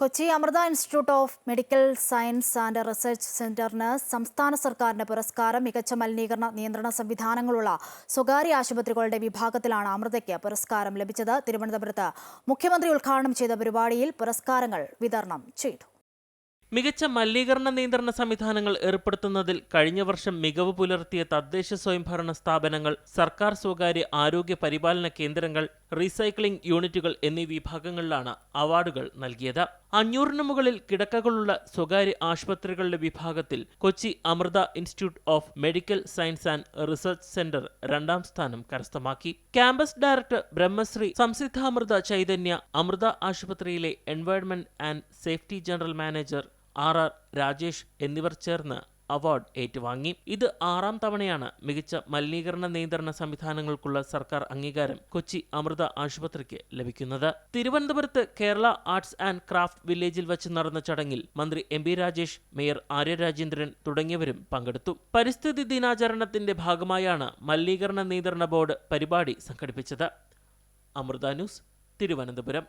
Kochi Amrita Institute of Medical Science and Research സെന്ററിന് സംസ്ഥാന സർക്കാരിന്റെ പുരസ്കാരം മികച്ച മലിനീകരണ നിയന്ത്രണ സംവിധാനങ്ങളുള്ള സ്വകാര്യ ആശുപത്രികളുടെ വിഭാഗത്തിലാണ് അമൃതയ്ക്ക് പുരസ്കാരം ലഭിച്ചത്. തിരുവനന്തപുരത്ത് മുഖ്യമന്ത്രി ഉദ്ഘാടനം ചെയ്ത പരിപാടിയിൽ പുരസ്കാരങ്ങൾ വിതരണം ചെയ്തു. മികച്ച മലിനീകരണ നിയന്ത്രണ സംവിധാനങ്ങൾ ഏർപ്പെടുത്തുന്നതിൽ കഴിഞ്ഞ വർഷം മികവ് പുലർത്തിയ തദ്ദേശ സ്വയംഭരണ സ്ഥാപനങ്ങൾ സർക്കാർ സ്വകാര്യ ആരോഗ്യ പരിപാലന കേന്ദ്രങ്ങൾ റീസൈക്ലിംഗ് യൂണിറ്റുകൾ എന്നീ വിഭാഗങ്ങളിലാണ് അവാർഡുകൾ നൽകിയത്. അഞ്ഞൂറിന് മുകളിൽ കിടക്കകളുള്ള സ്വകാര്യ ആശുപത്രികളുടെ വിഭാഗത്തിൽ Kochi Amrita Institute of Medical Science and Research Centre രണ്ടാം സ്ഥാനം കരസ്ഥമാക്കി. ക്യാമ്പസ് ഡയറക്ടർ ബ്രഹ്മശ്രീ സംസിദ്ധാമൃത ചൈതന്യ അമൃത ആശുപത്രിയിലെ environment and safety general manager R R Rajesh എന്നിവർ ചേർന്ന് അവാർഡ് ഏറ്റുവാങ്ങി. ഇത് ആറാം തവണയാണ് മികച്ച മലിനീകരണ നിയന്ത്രണ സംവിധാനങ്ങൾക്കുള്ള സർക്കാർ അംഗീകാരം കൊച്ചി അമൃത ആശുപത്രിക്ക് ലഭിക്കുന്നത്. തിരുവനന്തപുരത്ത് കേരള ആർട്സ് ആൻഡ് ക്രാഫ്റ്റ് വില്ലേജിൽ വച്ച് നടന്ന ചടങ്ങിൽ മന്ത്രി M B Rajesh mayor Arya Rajendran തുടങ്ങിയവരും പങ്കെടുത്തു. പരിസ്ഥിതി ദിനാചരണത്തിന്റെ ഭാഗമായാണ് മലിനീകരണ നിയന്ത്രണ ബോർഡ് പരിപാടി സംഘടിപ്പിച്ചത്. അമൃത ന്യൂസ് തിരുവനന്തപുരം.